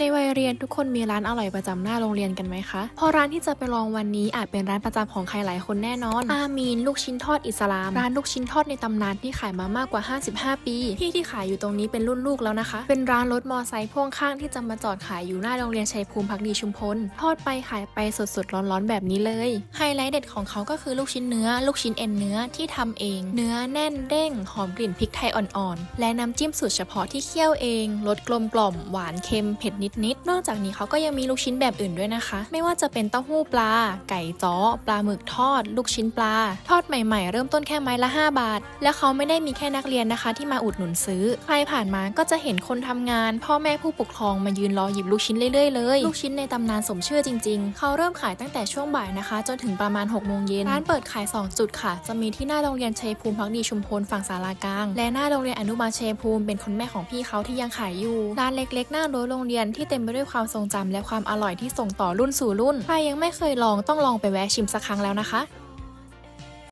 ในวัยเรียนทุกคนมีร้านอร่อยประจำหน้าโรงเรียนกันไหมคะพราะร้านที่จะไปลองวันนี้อาจเป็นร้านประจำของใครหลายคนแน่นอน อามีนลูกชิ้นทอดอิสลาม ร้านลูกชิ้นทอดในตำนานที่ขายมามากกว่า 55 ปีที่ที่ขายอยู่ตรงนี้เป็นรุ่นลูกแล้วนะคะ เป็นร้านรถมอไซค์พ่วงข้างที่จะมาจอดขายอยู่หน้าโรงเรียนชัยภูมิพักดีชุมพล ทอดไปขายไปสดๆร้อนๆแบบนี้เลย ไฮไลท์เด็ดของเขาก็คือลูกชิ้นเนื้อ ลูกชิ้นเอ็นเนื้อที่ทำเอง เนื้อแน่นเด้งหอมกลิ่นพริกไทยอ่อนๆ และน้ำจิ้มสูตรเฉพาะที่เคี่ยวเอง รสกลมกล่อมหวานเค็มเผ็ดนิดๆ นอกจากนี้เขาก็ยังมีลูกชิ้นแบบอื่นด้วยนะคะ ไม่ว่าจะเป็นเต้าหู้ปลา ไก่จ้อปลาหมึกทอด ลูกชิ้นปลา ทอดใหม่ๆ เริ่มต้นแค่ไม้ละ 5 บาท และเขาไม่ได้มีแค่นักเรียนนะคะ ที่มาอุดหนุนซื้อ ใครผ่านมาก็จะเห็นคนทำงาน พ่อแม่ผู้ปกครองมายืนรอหยิบลูกชิ้นเรื่อยๆเลยลูกชิ้นในตำนานสมชื่อจริง ๆ เขาเริ่มขายตั้งแต่ช่วงบ่ายนะคะ จนถึงประมาณ6โมงเย็นร้านเปิดขาย 2 จุดค่ะ จะมีที่หน้าโรงเรียนชัยภูมิพักดีชุมพลฝั่งสารากลาง และหน้าโรงเรียนอนุบาลชัยภูมิเป็นคุณแม่ของพี่เขาที่ยังขายอยู่ร้านเล็กๆ หน้ารั้วโรงเรียนที่เต็มไปด้วยความทรงจำและความอร่อยที่ส่งต่อรุ่นสู่รุ่น ใครยังไม่เคยลองต้องลองไปแวะชิมสักครั้งแล้วนะคะ